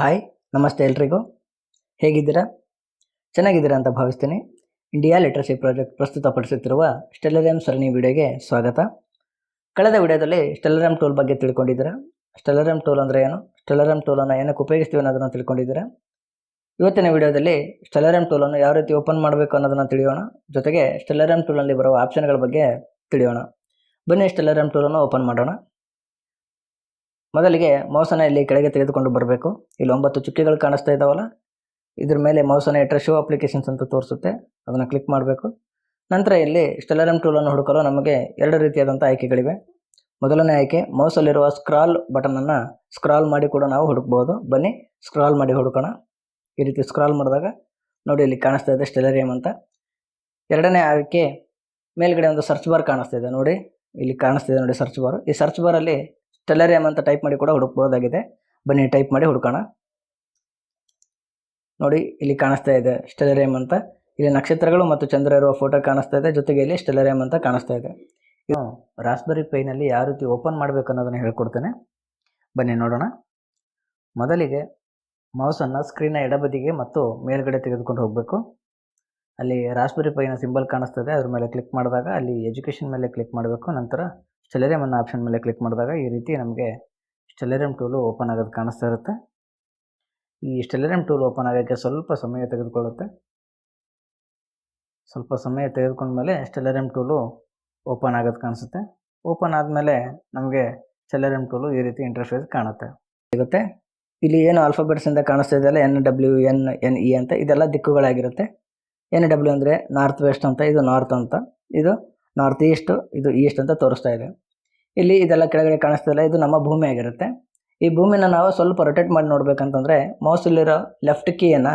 Hi, ನಮಸ್ತೆ ಎಲ್ರಿಗೂ. ಹೇಗಿದ್ದೀರಾ? ಚೆನ್ನಾಗಿದ್ದೀರಾ ಅಂತ ಭಾವಿಸ್ತೀನಿ. ಇಂಡಿಯಾ ಲಿಟ್ರಸಿ ಪ್ರಾಜೆಕ್ಟ್ ಪ್ರಸ್ತುತಪಡಿಸುತ್ತಿರುವ ಸ್ಟೆಲ್ಲರಿಯಂ ಸರಣಿ ವಿಡಿಯೋಗೆ ಸ್ವಾಗತ. ಕಳೆದ ವಿಡಿಯೋದಲ್ಲಿ ಸ್ಟೆಲ್ಲರಿಯಂ ಟೂಲ್ ಬಗ್ಗೆ ತಿಳ್ಕೊಂಡಿದ್ದೀರಾ? ಸ್ಟೆಲ್ಲರಿಯಂ ಟೂಲ್ ಅಂದರೆ ಏನು? ಸ್ಟೆಲ್ಲರಿಯಂ ಟೂಲನ್ನು ಏನಕ್ಕೆ ಉಪಯೋಗಿಸ್ತೀವಿ ಅನ್ನೋದನ್ನು ತಿಳ್ಕೊಂಡಿದ್ದೀರಾ? ಇವತ್ತಿನ ವಿಡಿಯೋದಲ್ಲಿ ಸ್ಟೆಲ್ಲರಿಯಂ ಟೂಲನ್ನು ಯಾವ ರೀತಿ ಓಪನ್ ಮಾಡಬೇಕು ಅನ್ನೋದನ್ನು ತಿಳಿಯೋಣ. ಜೊತೆಗೆ ಸ್ಟೆಲ್ಲರಿಯಂ ಟೂಲಲ್ಲಿ ಬರುವ ಆಪ್ಷನ್ಗಳ ಬಗ್ಗೆ ತಿಳಿಯೋಣ. ಬನ್ನಿ ಸ್ಟೆಲ್ಲರಿಯಂ ಟೂಲನ್ನು ಓಪನ್ ಮಾಡೋಣ. ಮೊದಲಿಗೆ ಮೌಸನ್ನು ಇಲ್ಲಿ ಕೆಳಗೆ ತೆಗೆದುಕೊಂಡು ಬರಬೇಕು. ಇಲ್ಲಿ ಒಂಬತ್ತು ಚುಕ್ಕೆಗಳು ಕಾಣಿಸ್ತಾ ಇದ್ದಾವಲ್ಲ ಇದ್ರ ಮೇಲೆ ಮೌಸನ್ನು ಇಟ್ಟರೆ ಶೋ ಅಪ್ಲಿಕೇಶನ್ಸ್ ಅಂತ ತೋರಿಸುತ್ತೆ. ಅದನ್ನು ಕ್ಲಿಕ್ ಮಾಡಬೇಕು. ನಂತರ ಇಲ್ಲಿ ಸ್ಟೆಲರಮ್ ಟೂಲನ್ನು ಹುಡುಕಲು ನಮಗೆ ಎರಡು ರೀತಿಯಾದಂಥ ಆಯ್ಕೆಗಳಿವೆ. ಮೊದಲನೇ ಆಯ್ಕೆ, ಮೌಸಲ್ಲಿರುವ ಸ್ಕ್ರಾಲ್ ಬಟನನ್ನು ಸ್ಕ್ರಾಲ್ ಮಾಡಿ ಕೂಡ ನಾವು ಹುಡುಕ್ಬೋದು. ಬನ್ನಿ ಸ್ಕ್ರಾಲ್ ಮಾಡಿ ಹುಡುಕೋಣ. ಈ ರೀತಿ ಸ್ಕ್ರಾಲ್ ಮಾಡಿದಾಗ ನೋಡಿ ಇಲ್ಲಿ ಕಾಣಿಸ್ತಾ ಇದೆ ಸ್ಟೆಲರಿಯಂ ಅಂತ. ಎರಡನೇ ಆಯ್ಕೆ, ಮೇಲ್ಗಡೆ ಒಂದು ಸರ್ಚ್ ಬಾರ್ ಕಾಣಿಸ್ತಾ ಇದೆ ನೋಡಿ. ಇಲ್ಲಿ ಕಾಣಿಸ್ತಿದೆ ನೋಡಿ ಸರ್ಚ್ ಬಾರ್ ಈ ಸರ್ಚ್ ಬಾರಲ್ಲಿ ಸ್ಟೆಲರಿಯಂ ಅಂತ ಟೈಪ್ ಮಾಡಿ ಕೂಡ ಹುಡುಕ್ಬೋದಾಗಿದೆ. ಬನ್ನಿ ಟೈಪ್ ಮಾಡಿ ಹುಡುಕೋಣ. ನೋಡಿ, ಇಲ್ಲಿ ಕಾಣಿಸ್ತಾ ಇದೆ ಸ್ಟೆಲರಿಯಂ ಅಂತ. ಇಲ್ಲಿ ನಕ್ಷತ್ರಗಳು ಮತ್ತು ಚಂದ್ರ ಇರುವ ಫೋಟೋ ಕಾಣಿಸ್ತಾ ಇದೆ. ಜೊತೆಗೆ ಇಲ್ಲಿ ಸ್ಟೆಲರಿಯಂ ಅಂತ ಕಾಣಿಸ್ತಾ ಇದೆ. ರಾಸ್ಬೆರಿ ಪೈನಲ್ಲಿ ಯಾವ ರೀತಿ ಓಪನ್ ಮಾಡಬೇಕು ಅನ್ನೋದನ್ನು ಹೇಳ್ಕೊಡ್ತೇನೆ. ಬನ್ನಿ ನೋಡೋಣ. ಮೊದಲಿಗೆ ಮೌಸನ್ನು ಸ್ಕ್ರೀನ್ನ ಎಡಬದಿಗೆ ಮತ್ತು ಮೇಲ್ಗಡೆ ತೆಗೆದುಕೊಂಡು ಹೋಗಬೇಕು. ಅಲ್ಲಿ ರಾಸ್ಬೆರಿ ಪೈನ ಸಿಂಬಲ್ ಕಾಣಿಸ್ತಾ ಇದೆ. ಅದ್ರ ಮೇಲೆ ಕ್ಲಿಕ್ ಮಾಡಿದಾಗ ಅಲ್ಲಿ ಎಜುಕೇಷನ್ ಮೇಲೆ ಕ್ಲಿಕ್ ಮಾಡಬೇಕು. ನಂತರ ಸ್ಟೆಲರಿಯಂ ಅನ್ನೋ ಆಪ್ಷನ್ ಮೇಲೆ ಕ್ಲಿಕ್ ಮಾಡಿದಾಗ ಈ ರೀತಿ ನಮಗೆ ಸ್ಟೆಲರಿಯಂ ಟೂಲು ಓಪನ್ ಆಗೋದು ಕಾಣಿಸ್ತಾ ಇರುತ್ತೆ. ಈ ಸ್ಟೆಲರಿಯಂ ಟೂಲ್ ಓಪನ್ ಆಗೋಕ್ಕೆ ಸ್ವಲ್ಪ ಸಮಯ ತೆಗೆದುಕೊಳ್ಳುತ್ತೆ. ಸ್ವಲ್ಪ ಸಮಯ ತೆಗೆದುಕೊಂಡ್ಮೇಲೆ ಸ್ಟೆಲೆರಿಯಮ್ ಟೂಲು ಓಪನ್ ಆಗೋದು ಕಾಣಿಸುತ್ತೆ. ಓಪನ್ ಆದಮೇಲೆ ನಮಗೆ ಸ್ಟೆಲರಿಯಂ ಟೂಲು ಈ ರೀತಿ ಇಂಟರ್ಫೇಸ್ ಕಾಣುತ್ತೆ. ಸಿಗುತ್ತೆ. ಇಲ್ಲಿ ಏನು ಆಲ್ಫಾಬೆಟ್ಸಿಂದ ಕಾಣಿಸ್ತಾ ಇದೆಯಲ್ಲ N W N N E ಅಂತ. ಇದೆಲ್ಲ ದಿಕ್ಕುಗಳಾಗಿರುತ್ತೆ. ಎನ್ ಡಬ್ಲ್ಯೂ ಅಂದರೆ ನಾರ್ತ್ ವೆಸ್ಟ್ ಅಂತ. ಇದು ನಾರ್ತ್ ಅಂತ. ಇದು ನಾರ್ತ್ ಈಸ್ಟ್, ಇದು ಈಸ್ಟ್ ಅಂತ ತೋರಿಸ್ತಾ ಇದೆ. ಇಲ್ಲಿ ಇದೆಲ್ಲ ಕೆಳಗಡೆ ಕಾಣಿಸ್ತಿಲ್ಲ ಇದು ನಮ್ಮ ಭೂಮಿ ಆಗಿರುತ್ತೆ. ಈ ಭೂಮಿನ ನಾವು ಸ್ವಲ್ಪ ರೊಟೇಟ್ ಮಾಡಿ ನೋಡ್ಬೇಕಂತಂದರೆ ಮೌಸಲ್ಲಿರೋ ಲೆಫ್ಟ್ ಕೀಯನ್ನು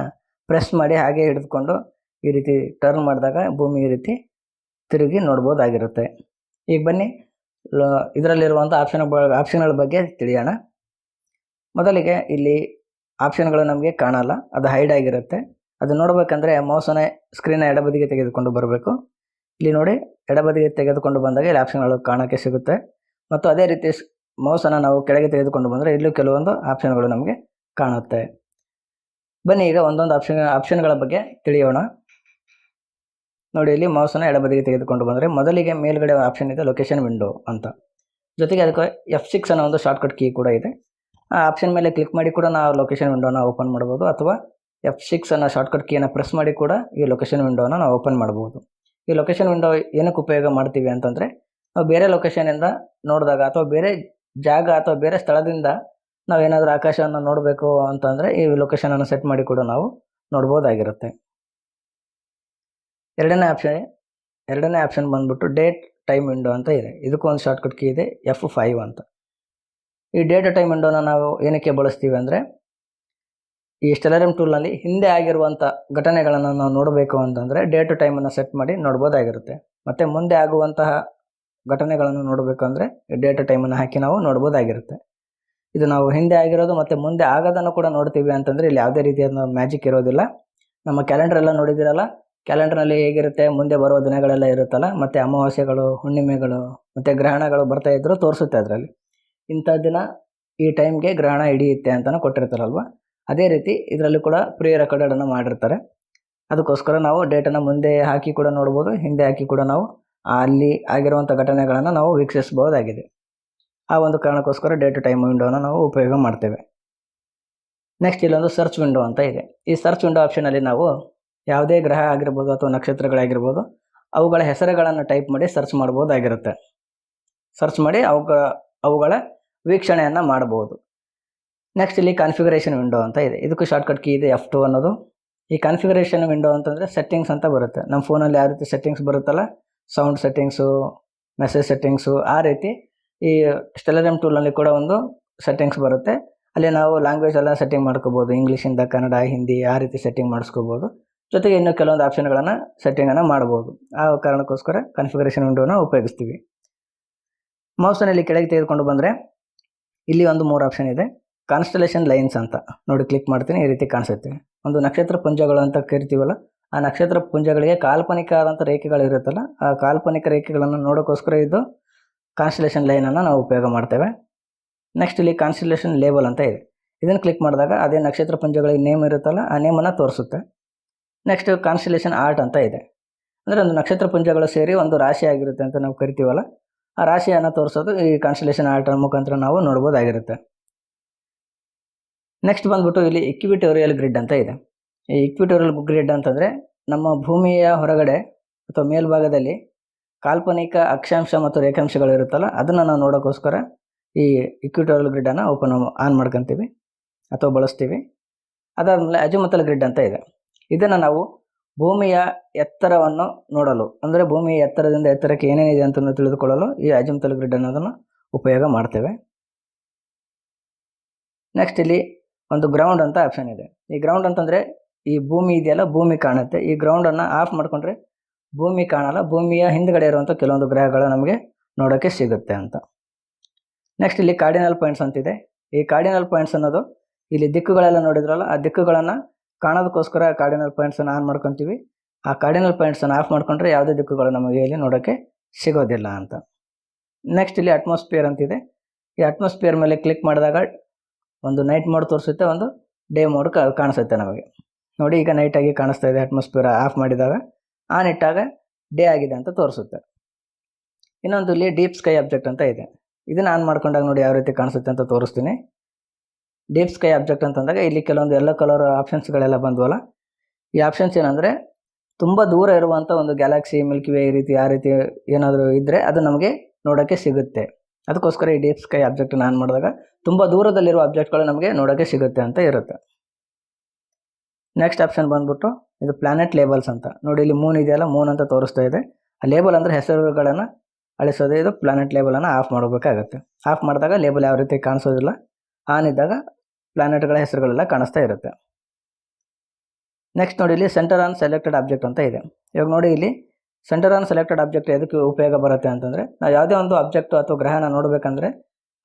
ಪ್ರೆಸ್ ಮಾಡಿ ಹಾಗೆ ಹಿಡಿದುಕೊಂಡು ಈ ರೀತಿ ಟರ್ನ್ ಮಾಡಿದಾಗ ಭೂಮಿ ಈ ರೀತಿ ತಿರುಗಿ ನೋಡ್ಬೋದಾಗಿರುತ್ತೆ. ಈಗ ಬನ್ನಿ ಇದರಲ್ಲಿರುವಂಥ ಆಪ್ಷನ್ ಆಪ್ಷನ್ಗಳ ಬಗ್ಗೆ ತಿಳಿಯೋಣ. ಮೊದಲಿಗೆ ಇಲ್ಲಿ ಆಪ್ಷನ್ಗಳು ನಮಗೆ ಕಾಣಲ್ಲ, ಅದು ಹೈಡ್ ಆಗಿರುತ್ತೆ. ಅದು ನೋಡಬೇಕಂದ್ರೆ ಮೌಸನ್ನ ಸ್ಕ್ರೀನ್ನ ಎಡಬದಿಗೆ ತೆಗೆದುಕೊಂಡು ಬರಬೇಕು. ಇಲ್ಲಿ ನೋಡಿ, ಎಡಬದಿಗೆ ತೆಗೆದುಕೊಂಡು ಬಂದಾಗ ಇಲ್ಲಿ ಆಪ್ಷನ್ಗಳು ಕಾಣೋಕ್ಕೆ ಸಿಗುತ್ತೆ. ಮತ್ತು ಅದೇ ರೀತಿ ಮೌಸನ್ನು ನಾವು ಕೆಳಗೆ ತೆಗೆದುಕೊಂಡು ಬಂದರೆ ಇಲ್ಲೂ ಕೆಲವೊಂದು ಆಪ್ಷನ್ಗಳು ನಮಗೆ ಕಾಣುತ್ತೆ. ಬನ್ನಿ, ಈಗ ಒಂದೊಂದು ಆಪ್ಷನ್ ಆಪ್ಷನ್ಗಳ ಬಗ್ಗೆ ತಿಳಿಯೋಣ. ನೋಡಿ, ಇಲ್ಲಿ ಮೌಸನ್ನು ಎಡಬದಿಗೆ ತೆಗೆದುಕೊಂಡು ಬಂದರೆ ಮೊದಲಿಗೆ ಮೇಲ್ಗಡೆ ಆಪ್ಷನ್ ಇದೆ ಲೊಕೇಶನ್ ವಿಂಡೋ ಅಂತ. ಜೊತೆಗೆ ಅದಕ್ಕೆ ಎಫ್ ಸಿಕ್ಸ್ ಅನ್ನೋ ಒಂದು ಶಾರ್ಟ್ಕಟ್ ಕೀ ಕೂಡ ಇದೆ. ಆ ಆಪ್ಷನ್ ಮೇಲೆ ಕ್ಲಿಕ್ ಮಾಡಿ ಕೂಡ ನಾವು ಲೊಕೇಶನ್ ವಿಂಡೋನ ಓಪನ್ ಮಾಡ್ಬೋದು ಅಥವಾ ಎಫ್ ಸಿಕ್ಸ್ ಅನ್ನೋ ಶಾರ್ಟ್ಕಟ್ ಕೀಯನ್ನು ಪ್ರೆಸ್ ಮಾಡಿ ಕೂಡ ಈ ಲೊಕೇಶನ್ ವಿಂಡೋನ ನಾವು ಓಪನ್ ಮಾಡ್ಬೋದು. ಈ ಲೊಕೇಶನ್ ವಿಂಡೋ ಏನಕ್ಕೆ ಉಪಯೋಗ ಮಾಡ್ತೀವಿ ಅಂತಂದರೆ, ನಾವು ಬೇರೆ ಲೊಕೇಶನಿಂದ ನೋಡಿದಾಗ ಅಥವಾ ಬೇರೆ ಜಾಗ ಅಥವಾ ಬೇರೆ ಸ್ಥಳದಿಂದ ನಾವು ಏನಾದರೂ ಆಕಾಶವನ್ನು ನೋಡಬೇಕು ಅಂತಂದರೆ ಈ ಲೊಕೇಶನನ್ನು ಸೆಟ್ ಮಾಡಿ ಕೂಡ ನಾವು ನೋಡ್ಬೋದಾಗಿರುತ್ತೆ. ಎರಡನೇ ಆಪ್ಷನ್ ಎರಡನೇ ಆಪ್ಷನ್ ಬಂದ್ಬಿಟ್ಟು ಡೇಟ್ ಟೈಮ್ ವಿಂಡೋ ಅಂತ ಇದೆ. ಇದಕ್ಕೂ ಒಂದು ಶಾರ್ಟ್ಕಟ್ ಕೀ ಇದೆ ಎಫ್ ಫೈವ್ ಅಂತ. ಈ ಡೇಟ್ ಟೈಮ್ ವಿಂಡೋನ ನಾವು ಏನಕ್ಕೆ ಬಳಸ್ತೀವಿ ಅಂದರೆ ಈ ಸ್ಟೆಲರಿಯಂ ಟೂಲ್ನಲ್ಲಿ ಹಿಂದೆ ಆಗಿರುವಂಥ ಘಟನೆಗಳನ್ನು ನಾವು ನೋಡಬೇಕು ಅಂತಂದರೆ ಡೇ ಟು ಟೈಮನ್ನು ಸೆಟ್ ಮಾಡಿ ನೋಡ್ಬೋದಾಗಿರುತ್ತೆ. ಮತ್ತು ಮುಂದೆ ಆಗುವಂತಹ ಘಟನೆಗಳನ್ನು ನೋಡಬೇಕು ಅಂದರೆ ಡೇ ಟು ಟೈಮನ್ನು ಹಾಕಿ ನಾವು ನೋಡ್ಬೋದಾಗಿರುತ್ತೆ. ಇದು ನಾವು ಹಿಂದೆ ಆಗಿರೋದು ಮತ್ತು ಮುಂದೆ ಆಗೋದನ್ನು ಕೂಡ ನೋಡ್ತೀವಿ ಅಂತಂದರೆ ಇಲ್ಲಿ ಯಾವುದೇ ರೀತಿಯಾದ ಮ್ಯಾಜಿಕ್ ಇರೋದಿಲ್ಲ. ನಮ್ಮ ಕ್ಯಾಲೆಂಡರ್ ಎಲ್ಲ ನೋಡಿದಿರಲ್ಲ ಕ್ಯಾಲೆಂಡರ್ನಲ್ಲಿ ಹೇಗಿರುತ್ತೆ? ಮುಂದೆ ಬರುವ ದಿನಗಳೆಲ್ಲ ಇರುತ್ತಲ್ಲ? ಮತ್ತು ಅಮಾವಾಸ್ಯೆಗಳು, ಹುಣ್ಣಿಮೆಗಳು, ಮತ್ತು ಗ್ರಹಣಗಳು ಬರ್ತಾ ಇದ್ದರೂ ತೋರಿಸುತ್ತೆ ಅದರಲ್ಲಿ. ಇಂಥ ದಿನ ಈ ಟೈಮ್ಗೆ ಗ್ರಹಣ ಹಿಡಿಯುತ್ತೆ ಅಂತಲೂ ಕೊಟ್ಟಿರ್ತಾರಲ್ವ? ಅದೇ ರೀತಿ ಇದರಲ್ಲೂ ಕೂಡ ಪ್ರೀ ರೆಕಾರ್ಡನ್ನು ಮಾಡಿರ್ತಾರೆ. ಅದಕ್ಕೋಸ್ಕರ ನಾವು ಡೇಟನ್ನು ಮುಂದೆ ಹಾಕಿ ಕೂಡ ನೋಡ್ಬೋದು, ಹಿಂದೆ ಹಾಕಿ ಕೂಡ ನಾವು ಅಲ್ಲಿ ಆಗಿರುವಂಥ ಘಟನೆಗಳನ್ನು ನಾವು ವೀಕ್ಷಿಸಬಹುದಾಗಿದೆ. ಆ ಒಂದು ಕಾರಣಕ್ಕೋಸ್ಕರ ಡೇಟ್ ಟೈಮ್ ವಿಂಡೋನ ನಾವು ಉಪಯೋಗ ಮಾಡ್ತೇವೆ. ನೆಕ್ಸ್ಟ್ ಇಲ್ಲೊಂದು ಸರ್ಚ್ ವಿಂಡೋ ಅಂತ ಇದೆ. ಈ ಸರ್ಚ್ ವಿಂಡೋ ಆಪ್ಷನಲ್ಲಿ ನಾವು ಯಾವುದೇ ಗ್ರಹ ಆಗಿರ್ಬೋದು ಅಥವಾ ನಕ್ಷತ್ರಗಳಾಗಿರ್ಬೋದು, ಅವುಗಳ ಹೆಸರುಗಳನ್ನು ಟೈಪ್ ಮಾಡಿ ಸರ್ಚ್ ಮಾಡ್ಬೋದಾಗಿರುತ್ತೆ. ಸರ್ಚ್ ಮಾಡಿ ಅವುಗಳ ಅವುಗಳ ವೀಕ್ಷಣೆಯನ್ನು ಮಾಡಬಹುದು ನೆಕ್ಸ್ಟ್ ಇಲ್ಲಿ ಕಾನ್ಫಿಗರೇಷನ್ ವಿಂಡೋ ಅಂತ ಇದೆ. ಇದಕ್ಕೂ ಶಾರ್ಟ್ಕಟ್ ಕೀ ಇದೆ ಎಫ್ ಟು ಅನ್ನೋದು. ಈ ಕಾನ್ಫಿಗರೇಷನ್ ವಿಂಡೋ ಅಂತಂದರೆ ಸೆಟ್ಟಿಂಗ್ಸ್ ಅಂತ ಬರುತ್ತೆ. ನಮ್ಮ ಫೋನಲ್ಲಿ ಯಾವ ರೀತಿ ಸೆಟ್ಟಿಂಗ್ಸ್ ಬರುತ್ತಲ್ಲ? ಸೌಂಡ್ ಸೆಟ್ಟಿಂಗ್ಸು ಮೆಸೇಜ್ ಸೆಟ್ಟಿಂಗ್ಸು ಆ ರೀತಿ ಈ ಸ್ಟೆಲರಿಯಮ್ ಟೂಲಲ್ಲಿ ಕೂಡ ಒಂದು ಸೆಟ್ಟಿಂಗ್ಸ್ ಬರುತ್ತೆ. ಅಲ್ಲಿ ನಾವು ಲ್ಯಾಂಗ್ವೇಜ್ ಎಲ್ಲ ಸೆಟ್ಟಿಂಗ್ ಮಾಡ್ಕೋಬೋದು. ಇಂಗ್ಲೀಷಿಂದ ಕನ್ನಡ, ಹಿಂದಿ ಆ ರೀತಿ ಸೆಟ್ಟಿಂಗ್ ಮಾಡಿಸ್ಕೋಬೋದು. ಜೊತೆಗೆ ಇನ್ನೂ ಕೆಲವೊಂದು ಆಪ್ಷನ್ಗಳನ್ನು ಸೆಟ್ಟಿಂಗನ್ನು ಮಾಡ್ಬೋದು. ಆ ಕಾರಣಕ್ಕೋಸ್ಕರ ಕನ್ಫಿಗರೇಷನ್ ವಿಂಡೋನ ಉಪಯೋಗಿಸ್ತೀವಿ. ಮೌಸನಲ್ಲಿ ಕೆಳಗೆ ತೆಗೆದುಕೊಂಡು ಬಂದರೆ ಇಲ್ಲಿ ಒಂದು ಮೂರು ಆಪ್ಷನ್ ಇದೆ. ಕಾನ್ಸ್ಟಲೇಷನ್ ಲೈನ್ಸ್ ಅಂತ ನೋಡಿ ಕ್ಲಿಕ್ ಮಾಡ್ತೀನಿ, ಈ ರೀತಿ ಕಾಣಿಸುತ್ತೆ. ಒಂದು ನಕ್ಷತ್ರ ಪುಂಜಗಳು ಅಂತ ಕರಿತೀವಲ್ಲ, ಆ ನಕ್ಷತ್ರ ಪುಂಜಗಳಿಗೆ ಕಾಲ್ಪನಿಕ ಆದಂಥ ರೇಖೆಗಳು ಇರುತ್ತಲ್ಲ, ಆ ಕಾಲ್ಪನಿಕ ರೇಖೆಗಳನ್ನು ನೋಡೋಕ್ಕೋಸ್ಕರ ಇದು ಕಾನ್ಸ್ಟಲೇಷನ್ ಲೈನನ್ನು ನಾವು ಉಪಯೋಗ ಮಾಡ್ತೇವೆ. ನೆಕ್ಸ್ಟ್ ಇಲ್ಲಿ ಕಾನ್ಸ್ಟಲೇಷನ್ ಲೇಬಲ್ ಅಂತ ಇದೆ. ಇದನ್ನು ಕ್ಲಿಕ್ ಮಾಡಿದಾಗ ಅದೇ ನಕ್ಷತ್ರ ಪುಂಜಗಳಿಗೆ ನೇಮ್ ಇರುತ್ತಲ್ಲ, ಆ ನೇಮನ್ನು ತೋರಿಸುತ್ತೆ. ನೆಕ್ಸ್ಟ್ ಕಾನ್ಸ್ಟಲೇಷನ್ ಆರ್ಟ್ ಅಂತ ಇದೆ. ಅಂದರೆ ಒಂದು ನಕ್ಷತ್ರ ಪುಂಜಗಳು ಸೇರಿ ಒಂದು ರಾಶಿ ಆಗಿರುತ್ತೆ ಅಂತ ನಾವು ಕರಿತೀವಲ್ಲ, ಆ ರಾಶಿಯನ್ನು ತೋರಿಸೋದು ಈ ಕಾನ್ಸ್ಟಲೇಷನ್ ಆರ್ಟ್ ಮುಖಾಂತರ ನಾವು ನೋಡ್ಬೋದಾಗಿರುತ್ತೆ. ನೆಕ್ಸ್ಟ್ ಬಂದ್ಬಿಟ್ಟು ಇಲ್ಲಿ ಇಕ್ವಿಟೋರಿಯಲ್ ಗ್ರಿಡ್ ಅಂತ ಇದೆ. ಈ ಇಕ್ವಿಟೋರಿಯಲ್ ಗ್ರಿಡ್ ಅಂತಂದರೆ ನಮ್ಮ ಭೂಮಿಯ ಹೊರಗಡೆ ಅಥವಾ ಮೇಲ್ಭಾಗದಲ್ಲಿ ಕಾಲ್ಪನಿಕ ಅಕ್ಷಾಂಶ ಮತ್ತು ರೇಖಾಂಶಗಳು ಇರುತ್ತಲ್ಲ, ಅದನ್ನು ನಾವು ನೋಡೋಕ್ಕೋಸ್ಕರ ಈ ಇಕ್ವಿಟೋರಿಯಲ್ ಗ್ರಿಡನ್ನು ಓಪನ್ ಆನ್ ಮಾಡ್ಕೊತೀವಿ ಅಥವಾ ಬಳಸ್ತೀವಿ. ಅದಾದಮೇಲೆ ಅಜುಮತಲ್ ಗ್ರಿಡ್ ಅಂತ ಇದೆ. ಇದನ್ನು ನಾವು ಭೂಮಿಯ ಎತ್ತರವನ್ನು ನೋಡಲು, ಅಂದರೆ ಭೂಮಿಯ ಎತ್ತರದಿಂದ ಎತ್ತರಕ್ಕೆ ಏನೇನಿದೆ ಅಂತ ತಿಳಿದುಕೊಳ್ಳಲು ಈ ಅಜುಮತಲ್ ಗ್ರಿಡ್ ಅನ್ನೋದನ್ನು ಉಪಯೋಗ ಮಾಡ್ತೇವೆ. ನೆಕ್ಸ್ಟ್ ಇಲ್ಲಿ ಒಂದು ಗ್ರೌಂಡ್ ಅಂತ ಆಪ್ಷನ್ ಇದೆ. ಈ ಗ್ರೌಂಡ್ ಅಂತಂದರೆ ಈ ಭೂಮಿ ಇದೆಯಲ್ಲ, ಭೂಮಿ ಕಾಣುತ್ತೆ. ಈ ಗ್ರೌಂಡನ್ನು ಆಫ್ ಮಾಡಿಕೊಂಡ್ರೆ ಭೂಮಿ ಕಾಣಲ್ಲ, ಭೂಮಿಯ ಹಿಂದ್ಗಡೆ ಇರುವಂಥ ಕೆಲವೊಂದು ಗ್ರಹಗಳು ನಮಗೆ ನೋಡೋಕ್ಕೆ ಸಿಗುತ್ತೆ ಅಂತ. ನೆಕ್ಸ್ಟ್ ಇಲ್ಲಿ ಕಾರ್ಡಿನಲ್ ಪಾಯಿಂಟ್ಸ್ ಅಂತಿದೆ. ಈ ಕಾರ್ಡಿನಲ್ ಪಾಯಿಂಟ್ಸ್ ಅನ್ನೋದು ಇಲ್ಲಿ ದಿಕ್ಕುಗಳೆಲ್ಲ ನೋಡಿದ್ರಲ್ಲ, ಆ ದಿಕ್ಕುಗಳನ್ನು ಕಾಣೋದಕ್ಕೋಸ್ಕರ ಕಾರ್ಡಿನಲ್ ಪಾಯಿಂಟ್ಸನ್ನು ಆನ್ ಮಾಡ್ಕೊತೀವಿ. ಆ ಕಾರ್ಡಿನಲ್ ಪಾಯಿಂಟ್ಸನ್ನು ಆಫ್ ಮಾಡ್ಕೊಂಡ್ರೆ ಯಾವುದೇ ದಿಕ್ಕುಗಳು ನಮಗೆ ಇಲ್ಲಿ ನೋಡೋಕ್ಕೆ ಸಿಗೋದಿಲ್ಲ ಅಂತ. ನೆಕ್ಸ್ಟ್ ಇಲ್ಲಿ ಅಟ್ಮಾಸ್ಫಿಯರ್ ಅಂತಿದೆ. ಈ ಅಟ್ಮಾಸ್ಫಿಯರ್ ಮೇಲೆ ಕ್ಲಿಕ್ ಮಾಡಿದಾಗ ಒಂದು ನೈಟ್ ಮೋಡ್ ತೋರಿಸುತ್ತೆ, ಒಂದು ಡೇ ಮೋಡ್ ಕಾಣಿಸುತ್ತೆ ನಮಗೆ. ನೋಡಿ, ಈಗ ನೈಟಾಗಿ ಕಾಣಿಸ್ತಾ ಇದೆ ಅಟ್ಮಾಸ್ಫಿಯರ್ ಆಫ್ ಮಾಡಿದಾಗ ಆನ್ ಇಟ್ಟಾಗ ಡೇ ಆಗಿದೆ ಅಂತ ತೋರಿಸುತ್ತೆ. ಇನ್ನೊಂದು ಇಲ್ಲಿ ಡೀಪ್ ಸ್ಕೈ ಆಬ್ಜೆಕ್ಟ್ ಅಂತ ಇದೆ. ಇದನ್ನು ಆನ್ ಮಾಡ್ಕೊಂಡಾಗ ನೋಡಿ ಯಾವ ರೀತಿ ಕಾಣಿಸುತ್ತೆ ಅಂತ ತೋರಿಸ್ತೀನಿ. ಡೀಪ್ ಸ್ಕೈ ಆಬ್ಜೆಕ್ಟ್ ಅಂತಂದಾಗ ಇಲ್ಲಿ ಕೆಲವೊಂದು ಎಲ್ಲ ಕಲರ್ ಆಪ್ಷನ್ಸ್ಗಳೆಲ್ಲ ಬಂದ್ವಲ್ಲ? ಈ ಆಪ್ಷನ್ಸ್ ಏನಂದರೆ, ತುಂಬ ದೂರ ಇರುವಂಥ ಒಂದು ಗ್ಯಾಲಕ್ಸಿ ಮಿಲ್ಕಿ ವೇ ಈ ರೀತಿ, ಆ ರೀತಿ ಏನಾದರೂ ಇದ್ದರೆ ಅದು ನಮಗೆ ನೋಡೋಕ್ಕೆ ಸಿಗುತ್ತೆ. ಅದಕ್ಕೋಸ್ಕರ ಈ ಡೀಪ್ ಸ್ಕೈ ಆಬ್ಜೆಕ್ಟ್ ಆನ್ ಮಾಡಿದಾಗ ತುಂಬ ದೂರದಲ್ಲಿರುವ ಆಬ್ಜೆಕ್ಟ್ಗಳು ನಮಗೆ ನೋಡೋಕ್ಕೆ ಸಿಗುತ್ತೆ ಅಂತ ಇರುತ್ತೆ. ನೆಕ್ಸ್ಟ್ ಆಪ್ಷನ್ ಬಂದ್ಬಿಟ್ಟು ಇದು ಪ್ಲಾನೆಟ್ ಲೇಬಲ್ಸ್ ಅಂತ. ನೋಡಿ, ಇಲ್ಲಿ ಮೂನ್ ಇದೆಯಲ್ಲ ಮೂನ್ ಅಂತ ತೋರಿಸ್ತಾ ಇದೆ. ಆ ಲೇಬಲ್ ಅಂದರೆ ಹೆಸರುಗಳನ್ನು ಅಳಿಸೋದು, ಇದು ಪ್ಲಾನೆಟ್ ಲೇಬಲನ್ನು ಆಫ್ ಮಾಡಬೇಕಾಗುತ್ತೆ. ಆಫ್ ಮಾಡಿದಾಗ ಲೇಬಲ್ ಯಾವ ರೀತಿ ಕಾಣಿಸೋದಿಲ್ಲ. ಆನ್ ಇದ್ದಾಗ ಪ್ಲಾನೆಟ್ಗಳ ಹೆಸರುಗಳೆಲ್ಲ ಕಾಣಿಸ್ತಾ ಇರುತ್ತೆ. ನೆಕ್ಸ್ಟ್ ನೋಡಿ, ಇಲ್ಲಿ ಸೆಂಟರ್ ಆನ್ ಸೆಲೆಕ್ಟೆಡ್ ಆಬ್ಜೆಕ್ಟ್ ಅಂತ ಇದೆ. ಇವಾಗ ನೋಡಿ, ಇಲ್ಲಿ ಸೆಂಟರ್ ಆನ್ ಸೆಲೆಕ್ಟೆಡ್ ಆಬ್ಜೆಕ್ಟ್ ಎದಕ್ಕೆ ಉಪಯೋಗ ಬರುತ್ತೆ ಅಂತಂದರೆ, ನಾವು ಯಾವುದೇ ಒಂದು ಆಬ್ಜೆಕ್ಟ್ ಅಥವಾ ಗ್ರಹನ ನೋಡಬೇಕಂದ್ರೆ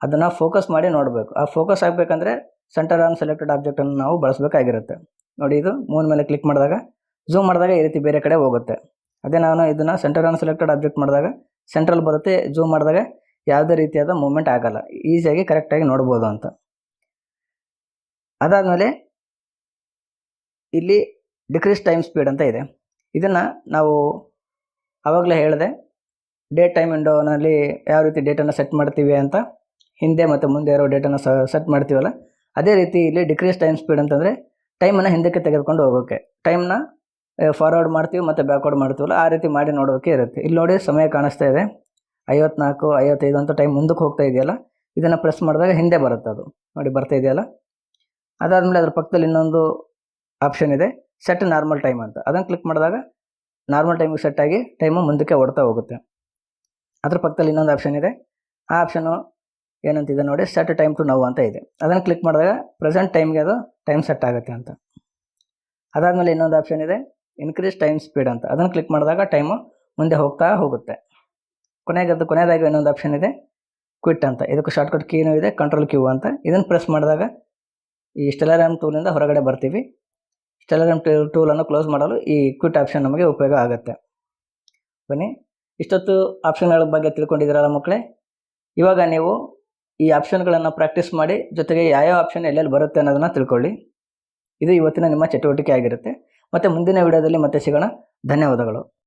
ಅದನ್ನು ಫೋಕಸ್ ಮಾಡಿ ನೋಡಬೇಕು. ಆ ಫೋಕಸ್ ಆಗಬೇಕಂದ್ರೆ ಸೆಂಟರ್ ಆನ್ ಸೆಲೆಕ್ಟೆಡ್ ಆಬ್ಜೆಕ್ಟನ್ನು ನಾವು ಬಳಸಬೇಕಾಗಿರುತ್ತೆ. ನೋಡಿ ಇದು ಮೂನ್ ಮೇಲೆ ಕ್ಲಿಕ್ ಮಾಡಿದಾಗ, ಝೂಮ್ ಮಾಡಿದಾಗ ಈ ರೀತಿ ಬೇರೆ ಕಡೆ ಹೋಗುತ್ತೆ. ಅದೇ ನಾನು ಇದನ್ನು ಸೆಂಟರ್ ಆನ್ ಸೆಲೆಕ್ಟೆಡ್ ಆಬ್ಜೆಕ್ಟ್ ಮಾಡಿದಾಗ, ಸೆಂಟ್ರಲ್ ಬರುತ್ತೆ, ಝೂಮ್ ಮಾಡಿದಾಗ ಯಾವುದೇ ರೀತಿಯಾದ ಮೂಮೆಂಟ್ ಆಗಲ್ಲ. ಈಸಿಯಾಗಿ ಕರೆಕ್ಟಾಗಿ ನೋಡ್ಬೋದು ಅಂತ. ಅದಾದಮೇಲೆ ಇಲ್ಲಿ ಡಿಕ್ರೀಸ್ ಟೈಮ್ ಸ್ಪೀಡ್ ಅಂತ ಇದೆ. ಇದನ್ನು ನಾವು ಆವಾಗಲೇ ಹೇಳಿದೆ ಡೇ ಟೈಮ್ ವಿಂಡೋನಲ್ಲಿ ಯಾವ ರೀತಿ ಡೇಟನ್ನು ಸೆಟ್ ಮಾಡ್ತೀವಿ ಅಂತ, ಹಿಂದೆ ಮತ್ತು ಮುಂದೆ ಇರೋ ಡೇಟನ್ನು ಸೆಟ್ ಮಾಡ್ತೀವಲ್ಲ, ಅದೇ ರೀತಿ ಇಲ್ಲಿ ಡಿಕ್ರೀಸ್ ಟೈಮ್ ಸ್ಪೀಡ್ ಅಂತಂದರೆ ಟೈಮನ್ನು ಹಿಂದಕ್ಕೆ ತೆಗೆದುಕೊಂಡು ಹೋಗೋಕ್ಕೆ ಟೈಮ್ನ ಫಾರ್ವರ್ಡ್ ಮಾಡ್ತೀವಿ ಮತ್ತು ಬ್ಯಾಕ್ವರ್ಡ್ ಮಾಡ್ತೀವಲ್ಲ, ಆ ರೀತಿ ಮಾಡಿ ನೋಡೋಕ್ಕೆ ಇರುತ್ತೆ. ಇಲ್ಲಿ ನೋಡಿ ಸಮಯ ಕಾಣಿಸ್ತಾ ಇದೆ. ಐವತ್ನಾಲ್ಕು, ಐವತ್ತೈದು ಅಂತ ಟೈಮ್ ಮುಂದಕ್ಕೆ ಹೋಗ್ತಾ ಇದೆಯಲ್ಲ, ಇದನ್ನು ಪ್ರೆಸ್ ಮಾಡಿದಾಗ ಹಿಂದೆ ಬರುತ್ತೆ ಅದು. ನೋಡಿ ಬರ್ತಾ ಇದೆಯಲ್ಲ. ಅದಾದಮೇಲೆ ಅದ್ರ ಪಕ್ಕದಲ್ಲಿ ಇನ್ನೊಂದು ಆಪ್ಷನ್ ಇದೆ ಸೆಟ್ ನಾರ್ಮಲ್ ಟೈಮ್ ಅಂತ. ಅದನ್ನು ಕ್ಲಿಕ್ ಮಾಡಿದಾಗ ನಾರ್ಮಲ್ ಟೈಮಿಗೆ ಸೆಟ್ ಆಗಿ ಟೈಮು ಮುಂದಕ್ಕೆ ಓಡ್ತಾ ಹೋಗುತ್ತೆ. ಅದ್ರ ಪಕ್ಕದಲ್ಲಿ ಇನ್ನೊಂದು ಆಪ್ಷನ್ ಇದೆ. ಆ ಆಪ್ಷನು ಏನಂತಿದೆ ನೋಡಿ ಸೆಟ್ ಟೈಮ್ ಟು ನೋವು ಅಂತ ಇದೆ. ಅದನ್ನು ಕ್ಲಿಕ್ ಮಾಡಿದಾಗ ಪ್ರೆಸೆಂಟ್ ಟೈಮ್ಗೆ ಅದು ಟೈಮ್ ಸೆಟ್ ಆಗುತ್ತೆ ಅಂತ. ಅದಾದಮೇಲೆ ಇನ್ನೊಂದು ಆಪ್ಷನ್ ಇದೆ ಇನ್ಕ್ರೀಸ್ ಟೈಮ್ ಸ್ಪೀಡ್ ಅಂತ. ಅದನ್ನು ಕ್ಲಿಕ್ ಮಾಡಿದಾಗ ಟೈಮು ಮುಂದೆ ಹೋಗ್ತಾ ಹೋಗುತ್ತೆ. ಕೊನೆಗೆ ಅದು ಕೊನೆಯದಾಗಿ ಇನ್ನೊಂದು ಆಪ್ಷನ್ ಇದೆ ಕ್ವಿಟ್ ಅಂತ. ಇದಕ್ಕೆ ಶಾರ್ಟ್ಕಟ್ ಕೀನೂ ಇದೆ ಕಂಟ್ರೋಲ್ ಕ್ಯೂ ಅಂತ. ಇದನ್ನು ಪ್ರೆಸ್ ಮಾಡಿದಾಗ ಈ ಸ್ಟೆಲರಾಮ್ ಟೂಲಿಂದ ಹೊರಗಡೆ ಬರ್ತೀವಿ. ಸ್ಟೆಲರಾಮ್ ಟೂ ಟೂಲನ್ನು ಕ್ಲೋಸ್ ಮಾಡಲು ಈ ಕ್ವಿಟ್ ಆಪ್ಷನ್ ನಮಗೆ ಉಪಯೋಗ ಆಗುತ್ತೆ. ಬನ್ನಿ. ಇಷ್ಟೊತ್ತು ಆಪ್ಷನ್ಗಳ ಬಗ್ಗೆ ತಿಳ್ಕೊಂಡಿದ್ದೀರಲ್ಲ ಮಕ್ಕಳೇ? ಇವಾಗ ನೀವು ಈ ಆಪ್ಷನ್ಗಳನ್ನು ಪ್ರಾಕ್ಟೀಸ್ ಮಾಡಿ, ಜೊತೆಗೆ ಯಾವ್ಯಾವ ಆಪ್ಷನ್ ಎಲ್ಲೆಲ್ಲಿ ಬರುತ್ತೆ ಅನ್ನೋದನ್ನು ತಿಳ್ಕೊಳ್ಳಿ. ಇದು ಇವತ್ತಿನ ನಿಮ್ಮ ಚಟುವಟಿಕೆ ಆಗಿರುತ್ತೆ. ಮತ್ತು ಮುಂದಿನ ವಿಡಿಯೋದಲ್ಲಿ ಮತ್ತೆ ಸಿಗೋಣ. ಧನ್ಯವಾದಗಳು.